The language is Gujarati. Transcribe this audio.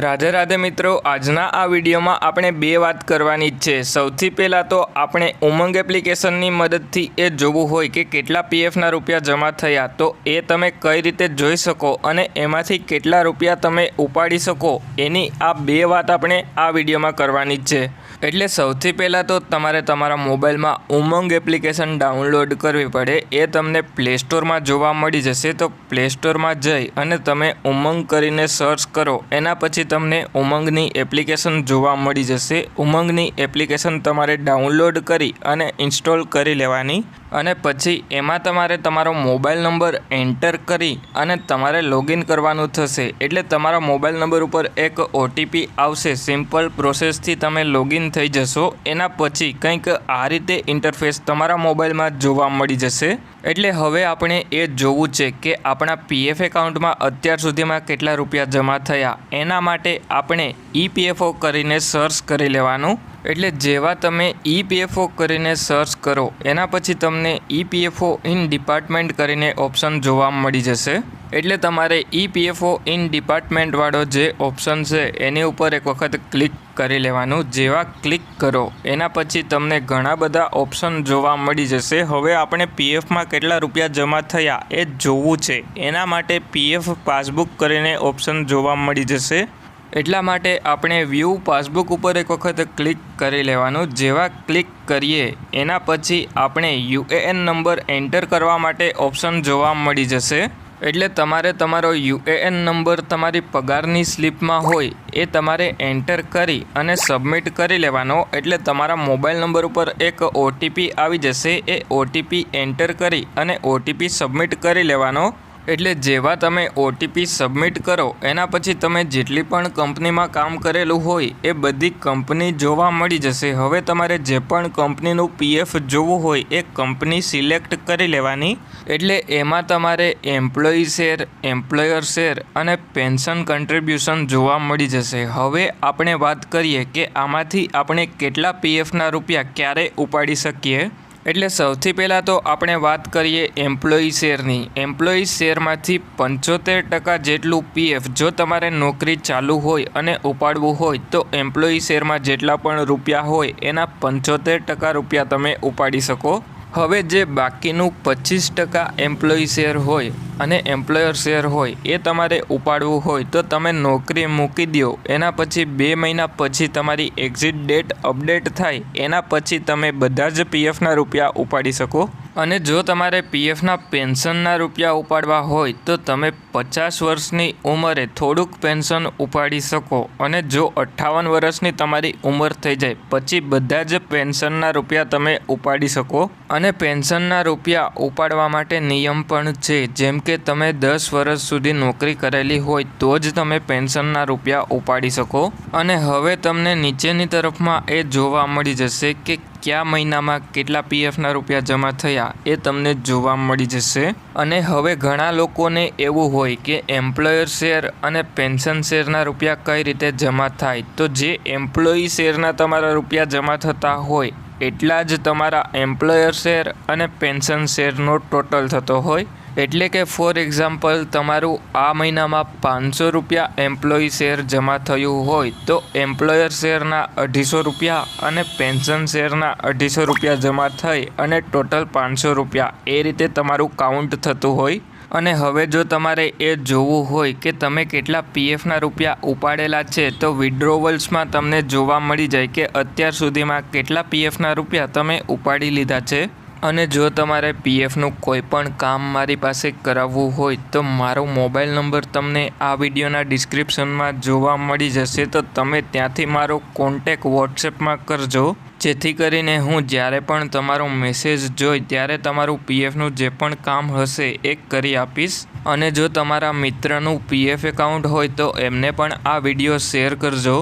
રાધે રાધે મિત્રો, આજના આ વિડીયોમાં આપણે બે વાત કરવાની જ છે. સૌથી પહેલાં તો આપણે ઉમંગ એપ્લિકેશનની મદદથી એ જોવું હોય કે કેટલા પીએફના રૂપિયા જમા થયા. તો એ તમે કઈ રીતે જોઈ શકો અને એમાંથી કેટલા રૂપિયા તમે ઉપાડી શકો. એની આ બે વાત આપણે આ વિડીયોમાં કરવાની જ છે. એટલે સૌથી પહેલાં તો તમારે તમારા મોબાઈલમાં ઉમંગ એપ્લિકેશન ડાઉનલોડ કરવી પડે. એ તમને પ્લે સ્ટોરમાં જોવા મળી જશે. તો પ્લે સ્ટોરમાં જઈ અને તમે ઉમંગ કરીને સર્ચ કરો. એના પછી તમને ઉમંગની એપ્લિકેશન જોવા મળી જશે. ઉમંગની એપ્લિકેશન તમારે ડાઉનલોડ કરી અને ઇન્સ્ટોલ કરી લેવાની. અને પછી એમાં તમારે તમારો મોબાઈલ નંબર એન્ટર કરી અને તમારે લોગિન કરવાનું થશે. એટલે તમારા મોબાઈલ નંબર ઉપર એક ઓટીપી આવશે. સિમ્પલ પ્રોસેસથી તમે લોગિન થઈ જશો. એના પછી કંઈક આ રીતે ઇન્ટરફેસ તમારા મોબાઈલમાં જોવા મળી જશે. એટલે હવે આપણે એ જોવું છે કે આપણા પીએફ એકાઉન્ટમાં અત્યાર સુધીમાં કેટલા રૂપિયા જમા થયા. એના માટે આપણે ઈપીએફઓ કરીને સર્ચ કરી લેવાનું. એટલે જેવા તમે ઈપીએફઓ કરીને સર્ચ કરો, એના પછી તમને ઈપીએફઓ ઇન ડિપાર્ટમેન્ટ કરીને ઓપ્શન જોવા મળી જશે. એટલે તમારે ઈપીએફઓ ઇન ડિપાર્ટમેન્ટવાળો જે ઓપ્શન છે, એની ઉપર એક વખત ક્લિક કરી લેવાનું. જેવા ક્લિક કરો, એના પછી તમને ઘણા બધા ઓપ્શન જોવા મળી જશે. હવે આપણે પીએફમાં કેટલા રૂપિયા જમા થયા એ જોવું છે. એના માટે પીએફ પાસબુક કરીને ઓપ્શન જોવા મળી જશે. એટલા માટે આપણે વ્યૂ પાસબુક ઉપર એક વખત ક્લિક કરી લેવાનું. જેવા ક્લિક કરીએ, એના પછી આપણે યુએએન નંબર એન્ટર કરવા માટે ઓપ્શન જોવા મળી જશે. એટલે તમારે તમારો યુએએન નંબર તમારી પગારની સ્લિપમાં હોય, એ તમારે એન્ટર કરી અને સબમિટ કરી લેવાનો. એટલે તમારા મોબાઈલ નંબર ઉપર એક ઓટીપી આવી જશે, એ ઓટીપી એન્ટર કરી અને ઓટીપી સબમિટ કરી લેવાનો. એટલે જેવા તમે ઓટીપી સબમિટ કરો, એના પછી તમે જેટલી પણ કંપનીમાં કામ કરેલું હોય, એ બધી કંપની જોવા મળી જશે. હવે તમારે જે પણ કંપનીનું પીએફ જોવું હોય, એ કંપની સિલેક્ટ કરી લેવાની. એટલે એમાં તમારે એમ્પ્લોયી શેર એમ્પ્લોયર શેર અને પેન્શન કન્ટ્રીબ્યુશન જોવા મળી જશે. હવે આપણે વાત કરીએ કે આમાંથી આપણે કેટલા પીએફના રૂપિયા ક્યારે ઉપાડી શકીએ? એટલે સૌથી પહેલાં તો આપણે વાત કરીએ એમ્પ્લોયી શેરની. એમ્પ્લોયી શેરમાંથી પંચોતેર ટકા જેટલું પીએફ જો તમારે નોકરી ચાલુ હોય અને ઉપાડવું હોય, તો એમ્પ્લોયી શેરમાં જેટલા પણ રૂપિયા હોય, એના પંચોતેર ટકા રૂપિયા તમે ઉપાડી શકો. હવે જે બાકીનું પચીસ ટકા એમ્પ્લોયી શેર હોય અને એમ્પ્લોયર શેર હોય, એ તમારે ઉપાડવું હોય, તો તમે નોકરી મૂકી દો એના પછી બે મહિના પછી તમારી એક્ઝિટ ડેટ અપડેટ થાય. એના પછી તમે બધા જ પીએફના રૂપિયા ઉપાડી શકો. અને જો તમારે પીએફના પેન્શનના રૂપિયા ઉપાડવા હોય, તો તમે પચાસ વર્ષની ઉંમરે થોડુંક પેન્શન ઉપાડી શકો અને જો અઠ્ઠાવન વર્ષની તમારી ઉંમર થઈ જાય, પછી બધા જ પેન્શનના રૂપિયા તમે ઉપાડી શકો. અને પેન્શનના રૂપિયા ઉપાડવા માટે નિયમ પણ છે, જેમ કે તમે દસ વર્ષ સુધી નોકરી કરેલી હોય, તો જ તમે પેન્શનના રૂપિયા ઉપાડી શકો. અને હવે તમને નીચેની તરફમાં એ જોવા મળી જશે કે કયા મહિનામાં કેટલા પીએફના રૂપિયા જમા થયા એ તમને જોવા મળી જશે. અને હવે ઘણા લોકોને એવું હોય કે એમ્પ્લોયર શેર અને પેન્શન શેરના રૂપિયા કઈ રીતે જમા થાય. તો જે એમ્પ્લોયી શેરના તમારા રૂપિયા જમા થતા હોય, એટલા જ તમારા એમ્પ્લોયર શેર અને પેન્શન શેરનો ટોટલ થતો હોય. એટલે કે ફોર એક્ઝામ્પલ તમારું આ મહિનામાં પાંચસો રૂપિયા એમ્પ્લોયી શેર જમા થયું હોય તો એમ્પ્લોયર શેરના અઢીસો રૂપિયા અને પેન્શન શેરના અઢીસો રૂપિયા જમા થઈ અને ટોટલ પાંચસો રૂપિયા. એ રીતે તમારું કાઉન્ટ થતું હોય. અને હવે જો તમારે એ જોવું હોય કે તમે કેટલા પીએફના રૂપિયા ઉપાડેલા છે, તો વિડ્રોવલ્સમાં તમને જોવા મળી જાય કે અત્યાર સુધીમાં કેટલા પીએફના રૂપિયા તમે ઉપાડી લીધા છે. અને જો તમારે પીએફનું કોઈ પણ કામ મારી પાસે કરાવવું હોય તો મારો મોબાઈલ નંબર તમને આ વિડીયોના ડિસ્ક્રિપ્શનમાં જોવા મળી જશે. તો તમે ત્યાંથી મારો કોન્ટેક વોટ્સએપમાં કરજો. જેથી કરીને હું જ્યારે પણ તમારો મેસેજ જોઈ ત્યારે તમારું પીએફનું જે પણ કામ હશે એ કરી આપીશ. અને જો તમારા મિત્રનું પીએફ એકાઉન્ટ હોય તો એમને પણ આ વીડિયો શેર કરજો.